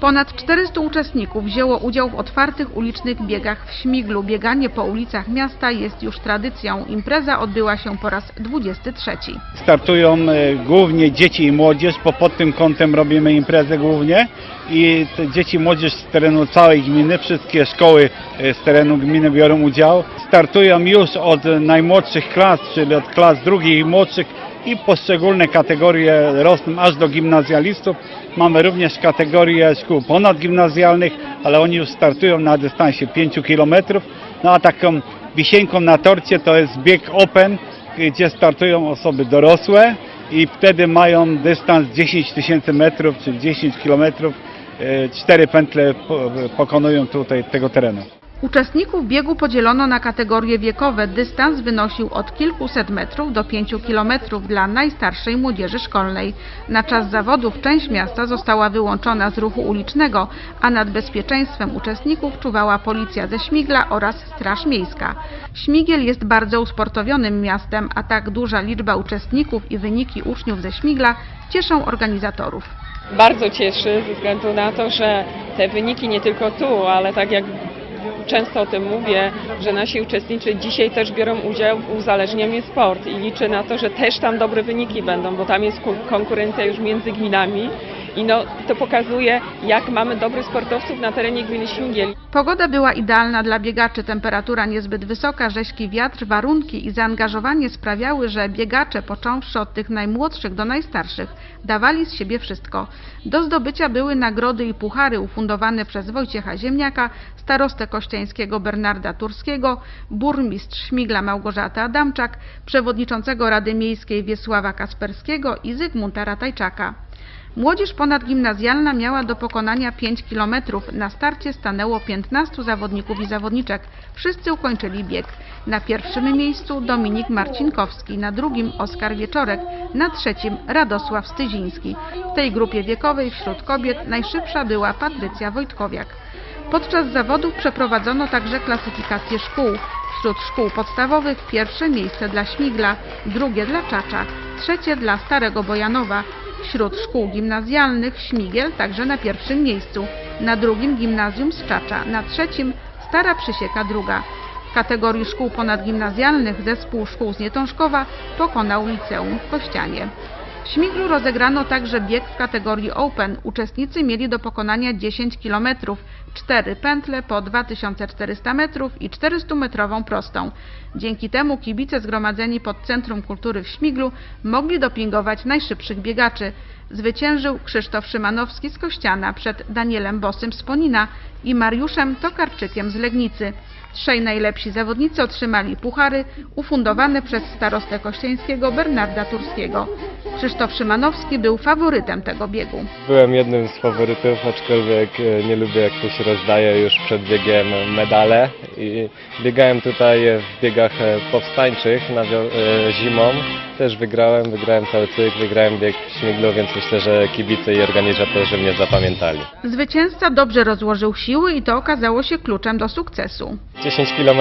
Ponad 400 uczestników wzięło udział w otwartych ulicznych biegach w Śmiglu. Bieganie po ulicach miasta jest już tradycją. Impreza odbyła się po raz 23. Startują e, głównie dzieci i młodzież, bo pod tym kątem robimy imprezę głównie i dzieci i młodzież z terenu całej gminy, wszystkie szkoły e, z terenu gminy biorą udział. Startują już od najmłodszych klas, czyli od klas drugich i młodszych i poszczególne kategorie rosną aż do gimnazjalistów. Mamy również kategorie szkół ponadgimnazjalnych, ale oni już startują na dystansie 5 km. No a taką wisienką na torcie to jest bieg open, gdzie startują osoby dorosłe i wtedy mają dystans 10 tysięcy metrów, czyli 10 kilometrów. E, Cztery pętle po- pokonują tutaj tego terenu. Uczestników biegu podzielono na kategorie wiekowe. Dystans wynosił od kilkuset metrów do pięciu kilometrów dla najstarszej młodzieży szkolnej. Na czas zawodów część miasta została wyłączona z ruchu ulicznego, a nad bezpieczeństwem uczestników czuwała policja ze Śmigla oraz Straż Miejska. Śmigiel jest bardzo usportowionym miastem, a tak duża liczba uczestników i wyniki uczniów ze Śmigla cieszą organizatorów. bardzo cieszy ze względu na to, że te wyniki nie tylko tu, ale tak jak często o tym mówię, że nasi uczestnicy dzisiaj też biorą udział w uzależnieniu sport i liczę na to, że też tam dobre wyniki będą, bo tam jest ku- konkurencja już między gminami i no, to pokazuje, jak mamy dobrych sportowców na terenie gminy Śmigiel. Pogoda była idealna dla biegaczy, temperatura niezbyt wysoka, rzeźki wiatr, warunki i zaangażowanie sprawiały, że biegacze, począwszy od tych najmłodszych do najstarszych, dawali z siebie wszystko. Do zdobycia były nagrody i puchary ufundowane przez Wojciecha Ziemniaka, starostę kościańskiego Bernarda Turskiego, burmistrz Śmigla Małgorzata Adamczak, przewodniczącego Rady Miejskiej Wiesława Kasperskiego i Zygmunta Ratajczaka. Młodzież ponadgimnazjalna miała do pokonania 5 km. Na starcie stanęło 15 zawodników i zawodniczek. Wszyscy ukończyli bieg. Na pierwszym miejscu Dominik Marcinkowski, na drugim Oskar Wieczorek, na trzecim Radosław Styziński. W tej grupie wiekowej wśród kobiet najszybsza była Patrycja Wojtkowiak. Podczas zawodów przeprowadzono także klasyfikację szkół. Wśród szkół podstawowych pierwsze miejsce dla Śmigla, drugie dla Czacza, trzecie dla Starego Bojanowa. Wśród szkół gimnazjalnych Śmigiel także na pierwszym miejscu, na drugim Gimnazjum z Czacza, na trzecim Stara Przysieka druga. W kategorii szkół ponadgimnazjalnych zespół szkół z Nietążkowa pokonał liceum w Kościanie. W Śmiglu rozegrano także bieg w kategorii Open. Uczestnicy mieli do pokonania 10 km, 4 pętle po 2400 metrów i 400-metrową prostą. Dzięki temu kibice zgromadzeni pod Centrum Kultury w Śmiglu mogli dopingować najszybszych biegaczy. Zwyciężył Krzysztof Szymanowski z Kościana przed Danielem Bosym z Ponina i Mariuszem Tokarczykiem z Legnicy. Trzej najlepsi zawodnicy otrzymali puchary ufundowane przez starostę kościańskiego Bernarda Turskiego. Krzysztof Szymanowski był faworytem tego biegu. Byłem jednym z faworytów, aczkolwiek e, nie lubię jak to się rozdaje już przed biegiem medale i biegałem tutaj w biegach e, powstańczych e, zimą. Też wygrałem, wygrałem cały cykl, wygrałem bieg w Śmiglu, więc myślę, że kibice i organizatorzy mnie zapamiętali. Zwycięzca dobrze rozłożył siły i to okazało się kluczem do sukcesu. 10 km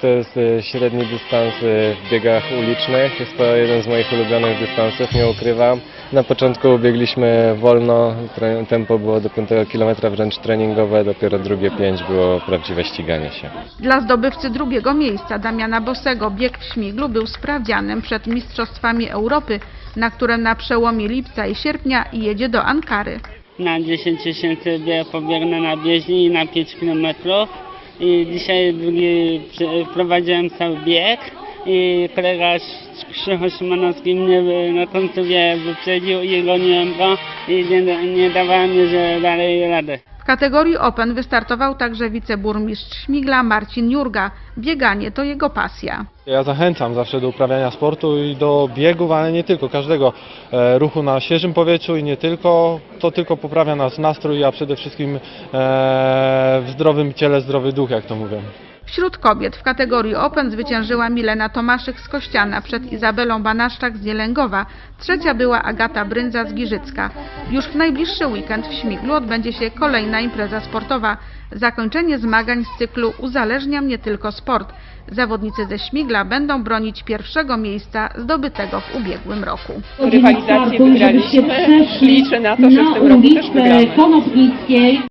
to jest e, średni dystans e, w biegach ulicznych. Jest to jeden z moich ulubionych dystansów, nie ukrywam. Na początku biegliśmy wolno, tre- tempo było do 5 km wręcz treningowe, dopiero drugie 5 było prawdziwe ściganie się. Dla zdobywcy drugiego miejsca Damiana Bosego bieg w Śmiglu był sprawdzianem przed Mistrzostwami Europy, na które na przełomie lipca i sierpnia jedzie do Ankary. na 10 tysięcy bieg pobiegnę na bieżni i na 5 km. I dzisiaj drugi prowadziłem cały bieg i kolega Sz- Krzycho Szymanowski mnie y, na końcu wie, wyprzedził i goniłem go i nie, nie dawałem mi że dalej rady. W kategorii Open wystartował także wiceburmistrz Śmigla Marcin Jurga. Bieganie to jego pasja. Ja zachęcam zawsze do uprawiania sportu i do biegów, ale nie tylko, każdego e, ruchu na świeżym powietrzu i nie tylko. To tylko poprawia nas nastrój, a przede wszystkim e, w zdrowym ciele zdrowy duch, jak to mówią. Wśród kobiet w kategorii Open zwyciężyła Milena Tomaszyk z Kościana przed Izabelą Banaszczak z Jelęgowa. Trzecia była Agata Bryndza z Giżycka. Już w najbliższy weekend w Śmiglu odbędzie się kolejna impreza sportowa. Zakończenie zmagań z cyklu Uzależnia mnie tylko sport. Zawodnicy ze Śmigla będą bronić pierwszego miejsca zdobytego w ubiegłym roku. Rywalizację wygraliśmy. Liczę na to, że w tym roku też wygramy.